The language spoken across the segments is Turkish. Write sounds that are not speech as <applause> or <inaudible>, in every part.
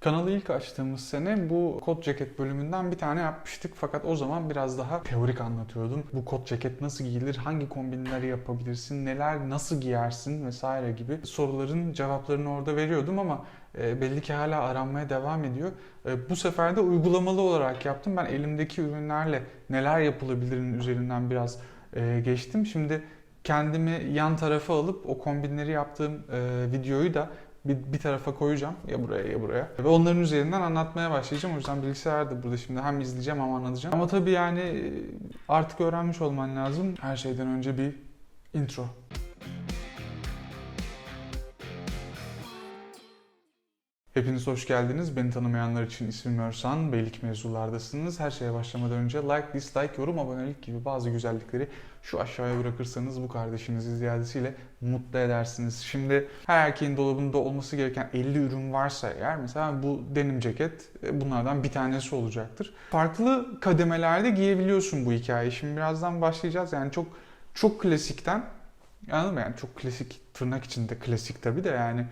Kanalı ilk açtığımız sene bu kot ceket bölümünden bir tane yapmıştık. Fakat o zaman biraz daha teorik anlatıyordum. Bu kot ceket nasıl giyilir, hangi kombinleri yapabilirsin, neler nasıl giyersin vesaire gibi soruların cevaplarını orada veriyordum ama e, belli ki hala aranmaya devam ediyor. E, bu sefer de uygulamalı olarak yaptım. Ben elimdeki ürünlerle neler yapılabilirin üzerinden biraz e, geçtim. Şimdi kendimi yan tarafa alıp o kombinleri yaptığım videoyu da bir, bir tarafa koyacağım ya buraya ya buraya. Ve onların üzerinden anlatmaya başlayacağım. O yüzden bilgisayar da burada şimdi hem izleyeceğim hem anlatacağım. Ama tabii yani e, artık öğrenmiş olman lazım. Her şeyden önce bir intro. Hepiniz hoş geldiniz. Beni tanımayanlar için ismim Örsan. Beylik mevzulardasınız. Her şeye başlamadan önce like, dislike, yorum, abonelik gibi bazı güzellikleri şu aşağıya bırakırsanız bu kardeşinizi ziyadesiyle mutlu edersiniz. Şimdi her erkeğin dolabında olması gereken 50 ürün varsa eğer mesela bu denim ceket e, bunlardan bir tanesi olacaktır. Farklı kademelerde giyebiliyorsun bu hikayeyi. Şimdi birazdan başlayacağız. Yani çok çok klasikten anladın mı? Yani çok klasik tırnak içinde klasik tabii de yani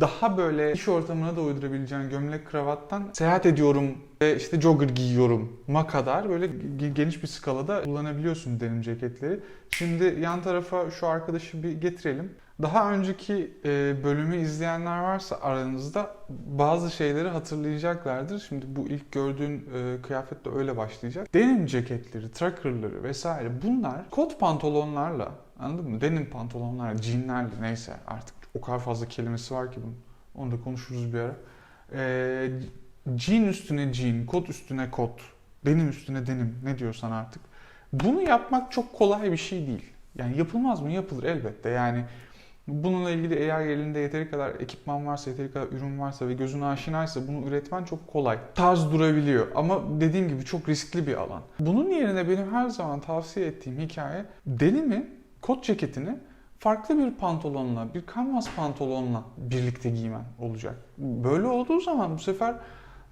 daha böyle iş ortamına da uydurabileceğin gömlek kravattan seyahat ediyorum ve işte jogger giyiyorum ma kadar böyle geniş bir skalada kullanabiliyorsun denim ceketleri. Şimdi yan tarafa şu arkadaşı bir getirelim. Daha önceki e, bölümü izleyenler varsa aranızda bazı şeyleri hatırlayacaklardır. Şimdi bu ilk gördüğün e, kıyafet de öyle başlayacak. Denim ceketleri, truckerları vesaire bunlar kot pantolonlarla anladın mı? Denim pantolonlarla, jeanlerle neyse artık o kadar fazla kelimesi var ki bunun. Onu da konuşuruz bir ara. Ee, jean üstüne jean, kot üstüne kot, denim üstüne denim ne diyorsan artık. Bunu yapmak çok kolay bir şey değil. Yani yapılmaz mı? Yapılır elbette. Yani bununla ilgili eğer elinde yeteri kadar ekipman varsa, yeteri kadar ürün varsa ve gözün aşinaysa bunu üretmen çok kolay. Tarz durabiliyor ama dediğim gibi çok riskli bir alan. Bunun yerine benim her zaman tavsiye ettiğim hikaye denimi, kot ceketini farklı bir pantolonla, bir kanvas pantolonla birlikte giymen olacak. Böyle olduğu zaman bu sefer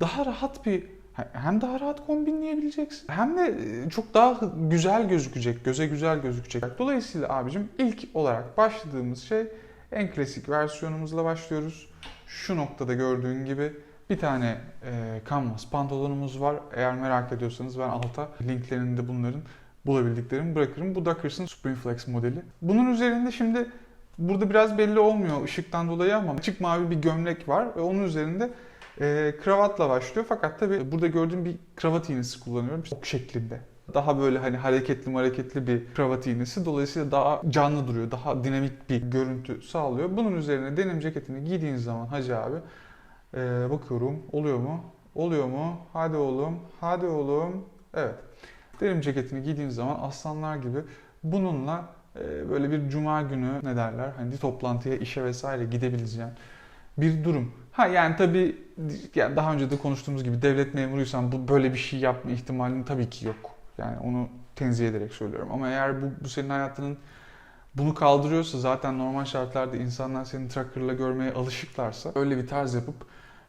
daha rahat bir hem daha rahat kombinleyebileceksin hem de e, çok daha güzel gözükecek, göze güzel gözükecek. Dolayısıyla abicim ilk olarak başladığımız şey en klasik versiyonumuzla başlıyoruz. Şu noktada gördüğün gibi bir tane e, kanvas pantolonumuz var. Eğer merak ediyorsanız ben alta linklerini de bunların bulabildiklerimi bırakırım. Bu Dockers'ın Supreme Flex modeli. Bunun üzerinde şimdi burada biraz belli olmuyor ışıktan dolayı ama açık mavi bir gömlek var ve onun üzerinde e, kravatla başlıyor. Fakat tabii burada gördüğüm bir kravat iğnesi kullanıyorum. Ok şeklinde. Daha böyle hani hareketli hareketli bir kravat iğnesi. Dolayısıyla daha canlı duruyor. Daha dinamik bir görüntü sağlıyor. Bunun üzerine denim ceketini giydiğin zaman Hacı abi e, bakıyorum oluyor mu? Oluyor mu? Hadi oğlum. Hadi oğlum. Evet. Denim ceketini giydiğin zaman aslanlar gibi bununla e, böyle bir cuma günü ne derler hani toplantıya işe vesaire gidebileceğin bir durum. Ha yani tabii yani daha önce de konuştuğumuz gibi devlet memuruysan bu böyle bir şey yapma ihtimalin tabii ki yok. Yani onu tenzih ederek söylüyorum. Ama eğer bu, bu senin hayatının bunu kaldırıyorsa zaten normal şartlarda insanlar seni trucker'la görmeye alışıklarsa öyle bir tarz yapıp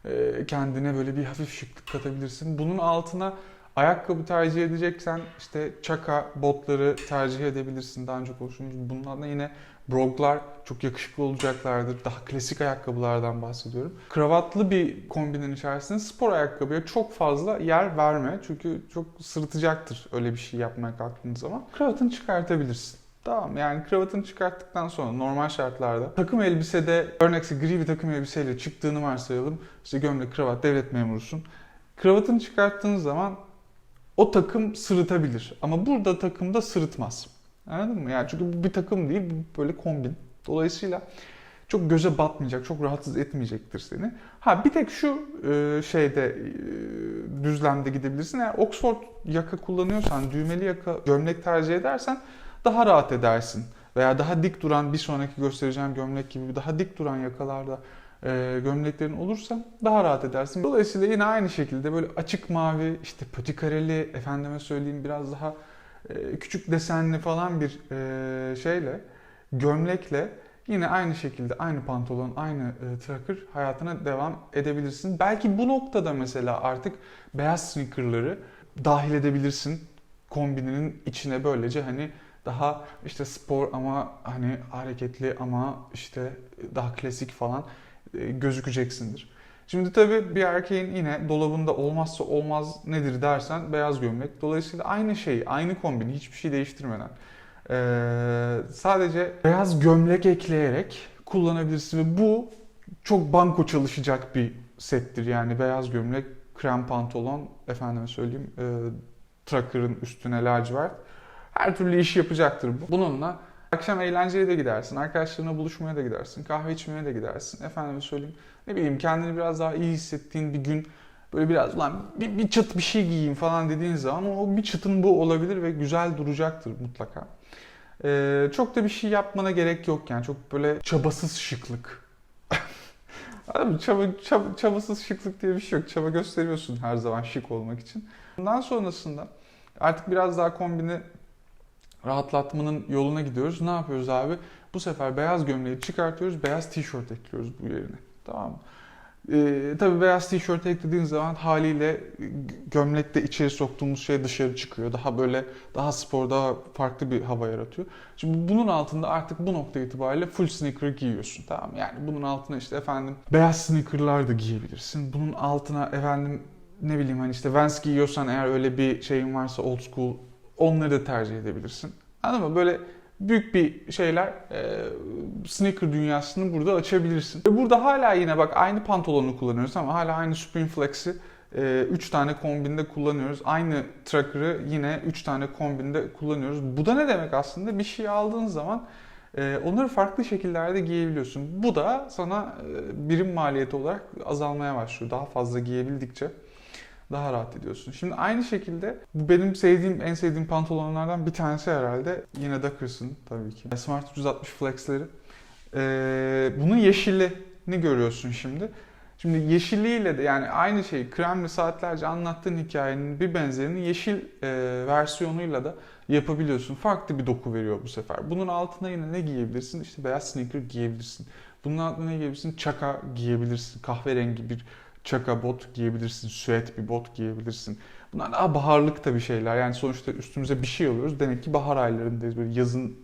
e, kendine böyle bir hafif şıklık katabilirsin. Bunun altına Ayakkabı tercih edeceksen işte çaka botları tercih edebilirsin. Daha önce konuştuğumuz bunlardan yine broglar çok yakışıklı olacaklardır. Daha klasik ayakkabılardan bahsediyorum. Kravatlı bir kombinin içerisinde spor ayakkabıya çok fazla yer verme. Çünkü çok sırıtacaktır öyle bir şey yapmaya kalktığın zaman. Kravatını çıkartabilirsin. Tamam yani kravatını çıkarttıktan sonra normal şartlarda takım elbisede örnekse gri bir takım elbiseyle çıktığını varsayalım. İşte gömlek, kravat, devlet memurusun. Kravatını çıkarttığın zaman o takım sırıtabilir. Ama burada takımda sırıtmaz. Anladın mı? Yani çünkü bu bir takım değil, bu böyle kombin. Dolayısıyla çok göze batmayacak, çok rahatsız etmeyecektir seni. Ha bir tek şu e, şeyde e, düzlemde gidebilirsin. Eğer Oxford yaka kullanıyorsan, düğmeli yaka gömlek tercih edersen daha rahat edersin. Veya daha dik duran bir sonraki göstereceğim gömlek gibi daha dik duran yakalarda e, gömleklerin olursa daha rahat edersin. Dolayısıyla yine aynı şekilde böyle açık mavi, işte pötikareli, efendime söyleyeyim biraz daha e, küçük desenli falan bir e, şeyle, gömlekle yine aynı şekilde aynı pantolon, aynı e, tracker hayatına devam edebilirsin. Belki bu noktada mesela artık beyaz sneakerları dahil edebilirsin kombininin içine böylece hani daha işte spor ama hani hareketli ama işte daha klasik falan gözükeceksindir. Şimdi tabii bir erkeğin yine dolabında olmazsa olmaz nedir dersen beyaz gömlek. Dolayısıyla aynı şey, aynı kombini hiçbir şey değiştirmeden ee, sadece beyaz gömlek ekleyerek kullanabilirsin. Ve bu çok banko çalışacak bir settir. Yani beyaz gömlek, krem pantolon, efendime söyleyeyim e, trucker'ın üstüne lacivert. Her türlü iş yapacaktır bu. Bununla akşam eğlenceye de gidersin, arkadaşlarına buluşmaya da gidersin, kahve içmeye de gidersin. Efendime söyleyeyim ne bileyim kendini biraz daha iyi hissettiğin bir gün böyle biraz ulan bir, bir çıt bir şey giyeyim falan dediğin zaman o bir çıtın bu olabilir ve güzel duracaktır mutlaka. Ee, çok da bir şey yapmana gerek yok yani çok böyle çabasız şıklık. <laughs> Abi çaba, çaba, çabasız şıklık diye bir şey yok. Çaba gösteriyorsun her zaman şık olmak için. Bundan sonrasında artık biraz daha kombini rahatlatmanın yoluna gidiyoruz. Ne yapıyoruz abi? Bu sefer beyaz gömleği çıkartıyoruz, beyaz tişört ekliyoruz bu yerine. Tamam mı? Ee, tabii beyaz tişört eklediğin zaman haliyle gömlekte içeri soktuğumuz şey dışarı çıkıyor. Daha böyle daha spor, daha farklı bir hava yaratıyor. Şimdi bunun altında artık bu nokta itibariyle full sneaker giyiyorsun. Tamam? Yani bunun altına işte efendim beyaz sneakerlar da giyebilirsin. Bunun altına efendim ne bileyim hani işte Vans giyiyorsan eğer öyle bir şeyin varsa old school onları da tercih edebilirsin. Anladın mı? Böyle büyük bir şeyler e, sneaker dünyasını burada açabilirsin. Ve burada hala yine bak aynı pantolonu kullanıyoruz ama hala aynı Supreme Flex'i 3 tane kombinde kullanıyoruz. Aynı trucker'ı yine 3 tane kombinde kullanıyoruz. Bu da ne demek aslında? Bir şey aldığın zaman e, onları farklı şekillerde giyebiliyorsun. Bu da sana e, birim maliyeti olarak azalmaya başlıyor. Daha fazla giyebildikçe daha rahat ediyorsun. Şimdi aynı şekilde bu benim sevdiğim, en sevdiğim pantolonlardan bir tanesi herhalde. Yine Dockers'ın tabii ki. Smart 360 Flex'leri. Ee, bunun yeşilini görüyorsun şimdi. Şimdi yeşilliğiyle de yani aynı şeyi kremli saatlerce anlattığın hikayenin bir benzerini yeşil e, versiyonuyla da yapabiliyorsun. Farklı bir doku veriyor bu sefer. Bunun altına yine ne giyebilirsin? İşte beyaz sneaker giyebilirsin. Bunun altına ne giyebilirsin? Çaka giyebilirsin. Kahverengi bir çaka bot giyebilirsin, süet bir bot giyebilirsin. Bunlar daha baharlık tabii şeyler. Yani sonuçta üstümüze bir şey alıyoruz. Demek ki bahar aylarındayız. Böyle yazın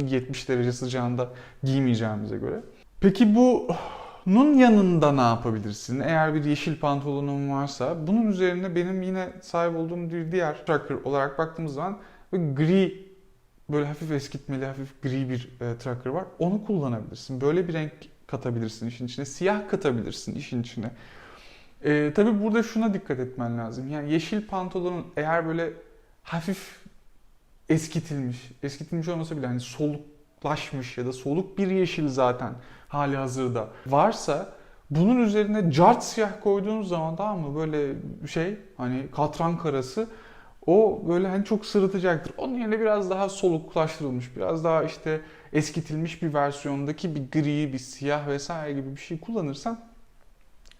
70 derece sıcağında giymeyeceğimize göre. Peki bunun yanında ne yapabilirsin? Eğer bir yeşil pantolonun varsa bunun üzerine benim yine sahip olduğum bir diğer tracker olarak baktığımız zaman gri böyle hafif eskitmeli, hafif gri bir e, tracker var. Onu kullanabilirsin. Böyle bir renk katabilirsin işin içine. Siyah katabilirsin işin içine. Ee, tabii burada şuna dikkat etmen lazım. Yani yeşil pantolonun eğer böyle hafif eskitilmiş, eskitilmiş olmasa bile hani soluklaşmış ya da soluk bir yeşil zaten hali hazırda varsa bunun üzerine cart siyah koyduğunuz zaman tamam mı böyle şey hani katran karası o böyle hani çok sırıtacaktır. Onun yerine biraz daha soluklaştırılmış, biraz daha işte eskitilmiş bir versiyondaki bir gri, bir siyah vesaire gibi bir şey kullanırsan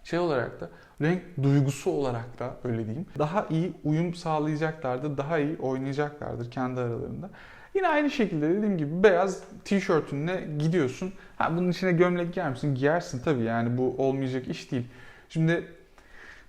şey olarak da renk duygusu olarak da öyle diyeyim daha iyi uyum sağlayacaklardır, daha iyi oynayacaklardır kendi aralarında. Yine aynı şekilde dediğim gibi beyaz tişörtünle gidiyorsun. Ha bunun içine gömlek giyer misin? Giyersin tabii yani bu olmayacak iş değil. Şimdi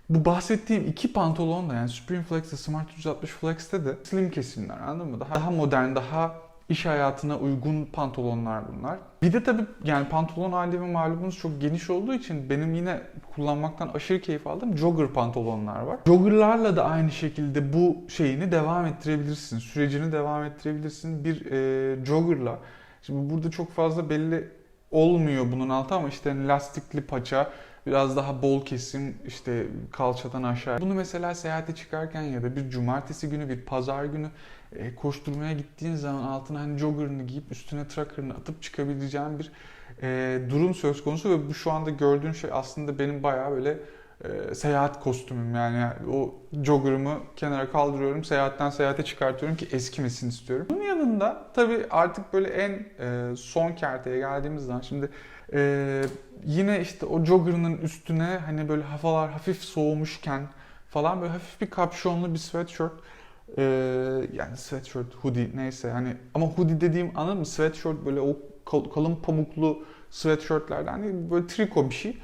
bu bahsettiğim iki pantolon da yani Supreme Flex'te Smart 360 Flex'te de slim kesimler anladın mı? Daha, daha modern, daha iş hayatına uygun pantolonlar bunlar. Bir de tabii yani pantolon ve malumunuz çok geniş olduğu için benim yine kullanmaktan aşırı keyif aldığım jogger pantolonlar var. Joggerlarla da aynı şekilde bu şeyini devam ettirebilirsin. Sürecini devam ettirebilirsin bir e, joggerla. Şimdi burada çok fazla belli olmuyor bunun altı ama işte hani lastikli paça, biraz daha bol kesim işte kalçadan aşağı. Bunu mesela seyahate çıkarken ya da bir cumartesi günü, bir pazar günü e, koşturmaya gittiğin zaman altına hani joggerını giyip üstüne trucker'ını atıp çıkabileceğin bir e, durum söz konusu ve bu şu anda gördüğün şey aslında benim bayağı böyle e, seyahat kostümüm yani o jogger'ımı kenara kaldırıyorum seyahatten seyahate çıkartıyorum ki eskimesin istiyorum. Bunun yanında tabii artık böyle en son kerteye geldiğimiz zaman şimdi yine işte o jogger'ının üstüne hani böyle havalar hafif soğumuşken falan böyle hafif bir kapşonlu bir sweatshirt ee, yani sweatshirt, hoodie neyse hani ama hoodie dediğim anladın mı? Sweatshirt böyle o kalın pamuklu sweatshirtlerden hani böyle triko bir şey.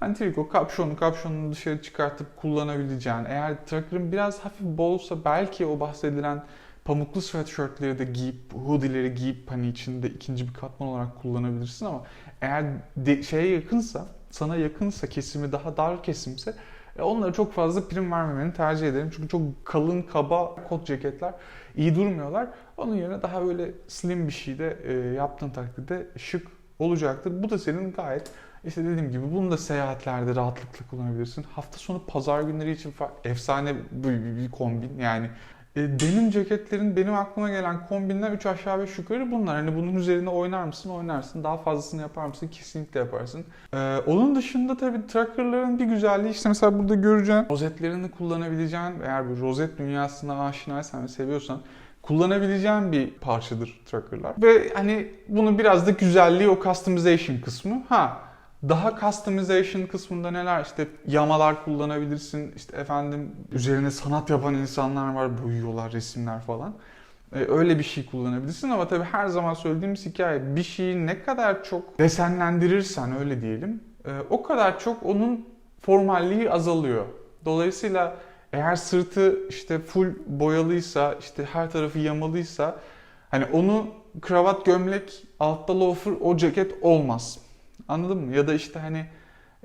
Hani triko kapşonu kapşonunu dışarı çıkartıp kullanabileceğin. Eğer trucker'ın biraz hafif bolsa belki o bahsedilen pamuklu sweatshirtleri de giyip, hoodie'leri giyip hani içinde ikinci bir katman olarak kullanabilirsin ama eğer de, şeye yakınsa sana yakınsa kesimi daha dar kesimse onlara çok fazla prim vermemeni tercih ederim. Çünkü çok kalın kaba kot ceketler iyi durmuyorlar. Onun yerine daha böyle slim bir şey de e, yaptığın takdirde şık olacaktır. Bu da senin gayet işte dediğim gibi bunu da seyahatlerde rahatlıkla kullanabilirsin. Hafta sonu pazar günleri için efsane bir kombin yani. E, denim ceketlerin benim aklıma gelen kombinler 3 aşağı 5 yukarı bunlar. Hani bunun üzerine oynar mısın? Oynarsın. Daha fazlasını yapar mısın? Kesinlikle yaparsın. E, onun dışında tabii truckerların bir güzelliği işte mesela burada göreceğin rozetlerini kullanabileceğin eğer bir rozet dünyasına aşinaysan ve seviyorsan kullanabileceğin bir parçadır truckerlar. Ve hani bunun biraz da güzelliği o customization kısmı. Ha daha customization kısmında neler işte yamalar kullanabilirsin. işte efendim üzerine sanat yapan insanlar var. Boyuyorlar resimler falan. Ee, öyle bir şey kullanabilirsin ama tabii her zaman söylediğimiz hikaye bir şeyi ne kadar çok desenlendirirsen öyle diyelim e, o kadar çok onun formalliği azalıyor. Dolayısıyla eğer sırtı işte full boyalıysa işte her tarafı yamalıysa hani onu kravat gömlek altta loafer o ceket olmaz. Anladın mı? Ya da işte hani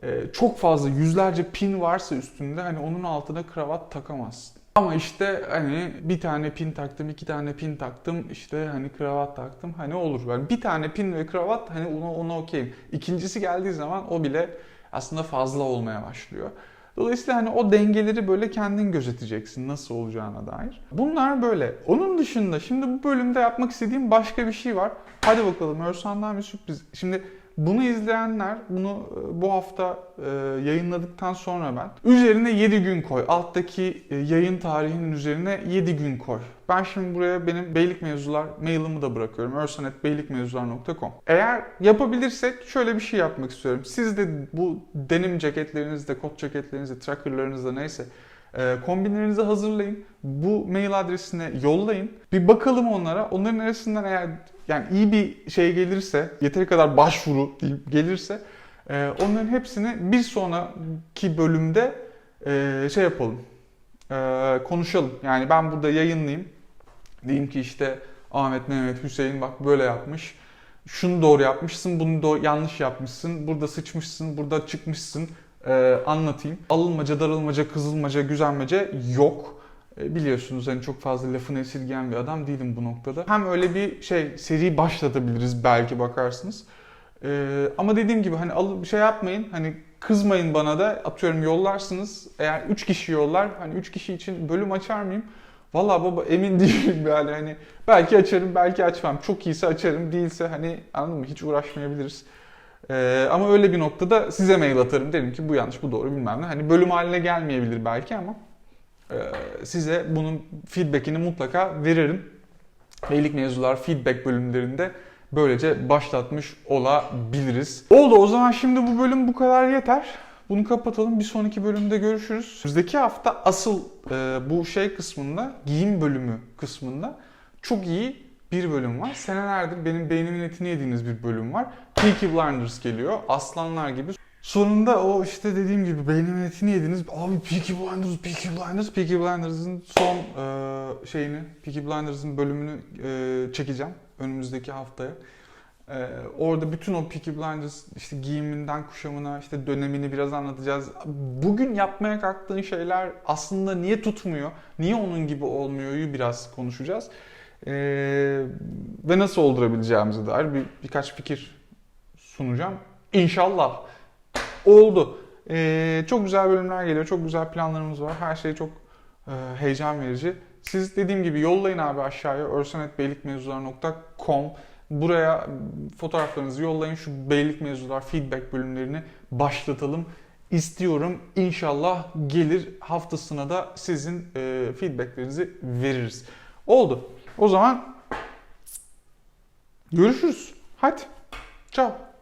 e, çok fazla yüzlerce pin varsa üstünde hani onun altına kravat takamazsın. Ama işte hani bir tane pin taktım, iki tane pin taktım, işte hani kravat taktım. Hani olur. Yani bir tane pin ve kravat hani ona, ona okeyim. İkincisi geldiği zaman o bile aslında fazla olmaya başlıyor. Dolayısıyla hani o dengeleri böyle kendin gözeteceksin nasıl olacağına dair. Bunlar böyle. Onun dışında şimdi bu bölümde yapmak istediğim başka bir şey var. Hadi bakalım Örsan'dan bir sürpriz. Şimdi bunu izleyenler bunu e, bu hafta e, yayınladıktan sonra ben üzerine 7 gün koy. Alttaki e, yayın tarihinin üzerine 7 gün koy. Ben şimdi buraya benim beylik mevzular mailimi da bırakıyorum. örsan.beylikmevzular.com Eğer yapabilirsek şöyle bir şey yapmak istiyorum. Siz de bu denim ceketlerinizde, kot ceketlerinizde, trackerlarınızda neyse kombinlerinizi hazırlayın. Bu mail adresine yollayın. Bir bakalım onlara. Onların arasından eğer yani iyi bir şey gelirse, yeteri kadar başvuru gelirse e, onların hepsini bir sonraki bölümde e, şey yapalım. E, konuşalım. Yani ben burada yayınlayayım. Diyeyim ki işte Ahmet, Mehmet, Hüseyin bak böyle yapmış. Şunu doğru yapmışsın, bunu doğru, yanlış yapmışsın. Burada sıçmışsın, burada çıkmışsın. E, anlatayım. Alınmaca, darılmaca, kızılmaca, güzelmece yok. E, biliyorsunuz hani çok fazla lafını esirgeyen bir adam değilim bu noktada. Hem öyle bir şey seri başlatabiliriz belki bakarsınız. E, ama dediğim gibi hani alıp şey yapmayın. Hani kızmayın bana da atıyorum yollarsınız. Eğer 3 kişi yollar hani 3 kişi için bölüm açar mıyım? Valla baba emin <laughs> değilim yani hani belki açarım belki açmam. Çok iyiyse açarım değilse hani anladın mı hiç uğraşmayabiliriz. Ee, ama öyle bir noktada size mail atarım derim ki bu yanlış bu doğru bilmem ne. Hani bölüm haline gelmeyebilir belki ama size bunun feedbackini mutlaka veririm. Beylik mevzular feedback bölümlerinde böylece başlatmış olabiliriz. Oldu o zaman şimdi bu bölüm bu kadar yeter. Bunu kapatalım. Bir sonraki bölümde görüşürüz. Önümüzdeki hafta asıl e, bu şey kısmında, giyim bölümü kısmında çok iyi bir bölüm var. Senelerdir benim beynimin etini yediğiniz bir bölüm var. Peaky Blinders geliyor. Aslanlar gibi. Sonunda o işte dediğim gibi beynimin etini yediniz. Abi Peaky Blinders, Peaky Blinders, Peaky Blinders'ın son e, şeyini, Peaky Blinders'ın bölümünü e, çekeceğim önümüzdeki haftaya. Ee, orada bütün o Peaky Blinders işte giyiminden kuşamına işte dönemini biraz anlatacağız. Bugün yapmaya kalktığın şeyler aslında niye tutmuyor, niye onun gibi olmuyor'yu biraz konuşacağız. Ee, ve nasıl oldurabileceğimize dair bir, birkaç fikir sunacağım. İnşallah. Oldu. Ee, çok güzel bölümler geliyor, çok güzel planlarımız var. Her şey çok e, heyecan verici. Siz dediğim gibi yollayın abi aşağıya örsanetbeylikmevzular.com Buraya fotoğraflarınızı yollayın. Şu beylik mevzular feedback bölümlerini başlatalım istiyorum. İnşallah gelir haftasına da sizin e, feedbacklerinizi veririz. Oldu. O zaman görüşürüz. Hadi. Ciao.